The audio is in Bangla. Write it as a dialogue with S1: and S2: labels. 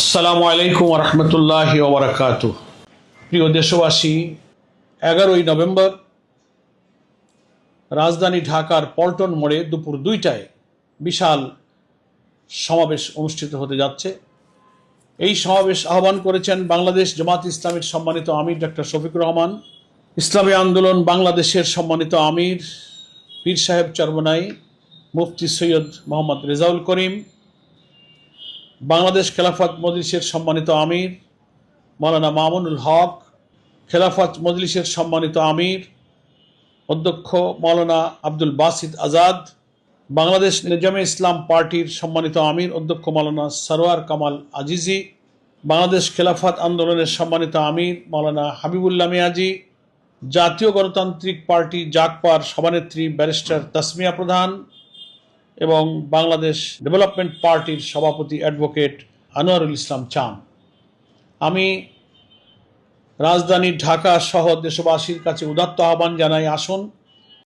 S1: আসসালামু আলাইকুম রহমতুল্লাহ ওবরাকাত প্রিয় দেশবাসী, এগারোই নভেম্বর, রাজধানী ঢাকার পল্টন মোড়ে দুপুর দুইটায় বিশাল সমাবেশ অনুষ্ঠিত হতে যাচ্ছে। এই সমাবেশ আহ্বান করেছেন বাংলাদেশ জামাত ইসলামের সম্মানিত আমির ডক্টর শফিকুর রহমান, ইসলামী আন্দোলন বাংলাদেশের সম্মানিত আমির, পীর সাহেব চরমনাই, মুফতি সৈয়দ মোহাম্মদ রেজাউল করিম বাংলাদেশ খেলাফত মজলিসের সম্মানিত আমির মৌলানা মামুনুল হক, খেলাফত মজলিসের সম্মানিত আমির, অধ্যক্ষ মৌলানা আব্দুল বাসিদ আজাদ, বাংলাদেশ নিজামে ইসলাম পার্টির সম্মানিত আমির, অধ্যক্ষ মৌলানা সরোয়ার কামাল আজিজি, বাংলাদেশ খেলাফত আন্দোলনের সম্মানিত আমির মৌলানা হাবিবুল্লাহ মিয়াজি, জাতীয় গণতান্ত্রিক পার্টি জাকপার সভানেত্রী ব্যারিস্টার তাসমিয়া প্রধান এবং বাংলাদেশ ডেভেলপমেন্ট পার্টির সভাপতি অ্যাডভোকেট আনোয়ারুল ইসলাম চান। আমি রাজধানী ঢাকা সহ দেশবাসীর কাছে উদাত্ত আহ্বান জানাই, আসুন